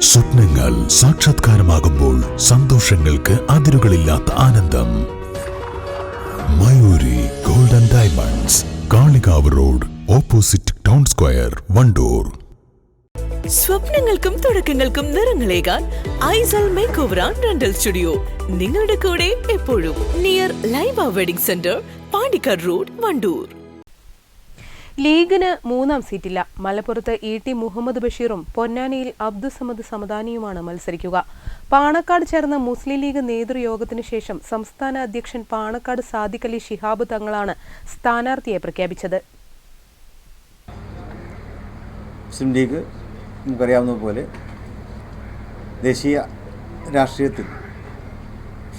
സ്വപ്നങ്ങൾ സാക്ഷാത്കാരമാകുമ്പോൾ സന്തോഷങ്ങൾക്ക് അതിരുകളില്ലാത്ത ആനന്ദം. Mayuri golden diamonds Kalikavu road opposite town square Wandoor. സ്വപ്നങ്ങൾക്കും തുടക്കങ്ങൾക്കും നിറങ്ങളേകാൻ Aisel make over and rental studio. നിങ്ങളുടെ കൂടെ എപ്പോഴും near Laiba wedding centre Pandikkad road Wandoor. ലീഗിന് മൂന്നാം സീറ്റില്ല. മലപ്പുറത്ത് ഇ ടി മുഹമ്മദ് ബഷീറും പൊന്നാനിയിൽ അബ്ദുസമദ് സമദാനിയുമാണ് മത്സരിക്കുക. പാണക്കാട് ചേർന്ന മുസ്ലിം ലീഗ് നേതൃയോഗത്തിനു ശേഷം സംസ്ഥാന അധ്യക്ഷൻ പാണക്കാട് സാദിഖ് അലി ഷിഹാബ് തങ്ങളാണ് സ്ഥാനാർത്ഥിയെ പ്രഖ്യാപിച്ചത്. മുസ്ലിം ലീഗ് നമുക്കറിയാവുന്നതുപോലെ ദേശീയ രാഷ്ട്രീയത്തിൽ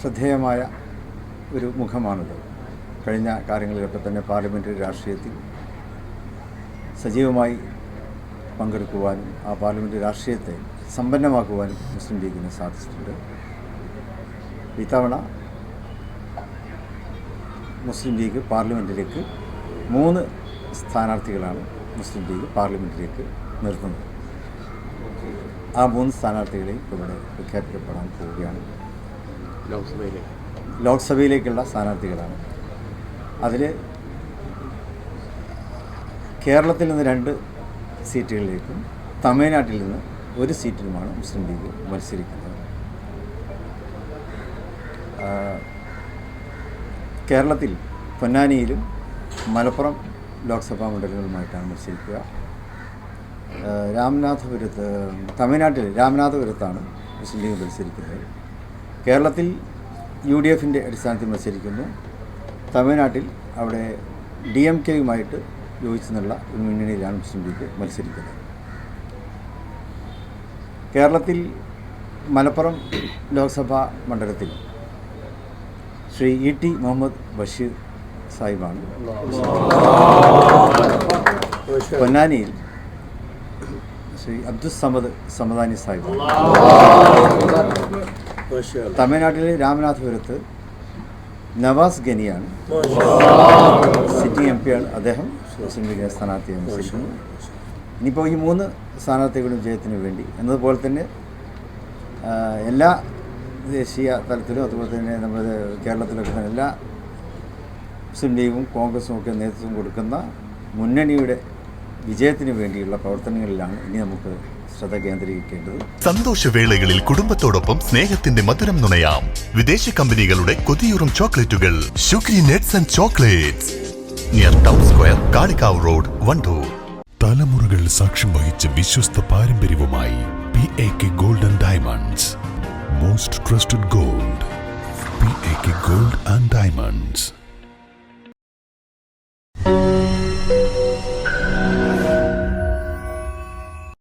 ശ്രദ്ധേയമായ ഒരു മുഖമാണിത്. കഴിഞ്ഞ കാര്യങ്ങളിലൊക്കെ തന്നെ പാർലമെന്ററി രാഷ്ട്രീയത്തിൽ സജീവമായി പങ്കെടുക്കുവാനും ആ പാർലമെന്റ് രാഷ്ട്രീയത്തെ സമ്പന്നമാക്കുവാനും മുസ്ലിം ലീഗിന് സാധിച്ചിട്ടുണ്ട്. ഇത്തവണ മുസ്ലിം ലീഗ് പാർലമെന്റിലേക്ക് മൂന്ന് സ്ഥാനാർത്ഥികളാണ് മുസ്ലിം ലീഗ് പാർലമെന്റിലേക്ക് നിർത്തുന്നത്. ആ മൂന്ന് സ്ഥാനാർത്ഥികളെയും ഇവിടെ പ്രഖ്യാപിക്കപ്പെടാൻ പോവുകയാണ്. ലോക്സഭയിലേക്ക്. ലോക്സഭയിലേക്കുള്ള സ്ഥാനാർത്ഥികളാണ്. അതിൽ കേരളത്തിൽ നിന്ന് രണ്ട് സീറ്റുകളിലേക്കും തമിഴ്നാട്ടിൽ നിന്ന് ഒരു സീറ്റിലുമാണ് മുസ്ലിം ലീഗ് മത്സരിക്കുന്നത്. കേരളത്തിൽ പൊന്നാനിയിലും മലപ്പുറം ലോക്സഭാ മണ്ഡലങ്ങളുമായിട്ടാണ് മത്സരിക്കുക. രാമനാഥപുരത്ത് തമിഴ്നാട്ടിൽ രാമനാഥപുരത്താണ് മുസ്ലിം ലീഗ് മത്സരിക്കുന്നത്. കേരളത്തിൽ യു ഡി എഫിന്റെ അടിസ്ഥാനത്തിൽ മത്സരിക്കുന്നു. തമിഴ്നാട്ടിൽ അവിടെ ഡി എം കെയുമായിട്ട് യോജിച്ചു നിന്നുള്ള ഒരു മുന്നണിയിലാണ് മുസ്ലിം ലീഗ് മത്സരിക്കുന്നത്. കേരളത്തിൽ മലപ്പുറം ലോക്സഭാ മണ്ഡലത്തിൽ ശ്രീ ഇ ടി മുഹമ്മദ് ബഷീർ സാഹിബാണ്. പൊന്നാനിയിൽ ശ്രീ അബ്ദുൽ സമദ് സമദാനി സാഹിബാണ്. തമിഴ്നാട്ടിലെ രാമനാഥപുരത്ത് നവാസ് ഗനിയാണ്. സിറ്റിംഗ് എം പിയാണ് അദ്ദേഹം. സോഷ്യൽ മീഡിയ സ്ഥാനാർത്ഥിയെ മത്സരിക്കുന്നു ഇനിയിപ്പോൾ ഈ മൂന്ന് സ്ഥാനാർത്ഥികളും വിജയത്തിന് വേണ്ടി എന്നതുപോലെ തന്നെ എല്ലാ ദേശീയ തലത്തിലും അതുപോലെ തന്നെ നമ്മുടെ കേരളത്തിലൊക്കെ തന്നെ എല്ലാ മുസ്ലിം ലീഗും കോൺഗ്രസും ഒക്കെ നേതൃത്വം കൊടുക്കുന്ന മുന്നണിയുടെ വിജയത്തിന് വേണ്ടിയുള്ള പ്രവർത്തനങ്ങളിലാണ് ഇനി നമുക്ക് ശ്രദ്ധ കേന്ദ്രീകരിക്കേണ്ടത്. സന്തോഷവേളകളിൽ കുടുംബത്തോടൊപ്പം സ്നേഹത്തിന്റെ മധുരം നുണയാം. വിദേശ കമ്പനികളുടെ കൊതിയൂറും ചോക്ലേറ്റുകൾ. Sugary nuts and chocolates. Near town square Kalikavu road Wandoor. തലമുറകൾ സാക്ഷ്യം വഹിച്ച വിശ്വസ്ത പാരമ്പര്യവുമായി P A K golden diamonds most trusted gold P A K gold and diamonds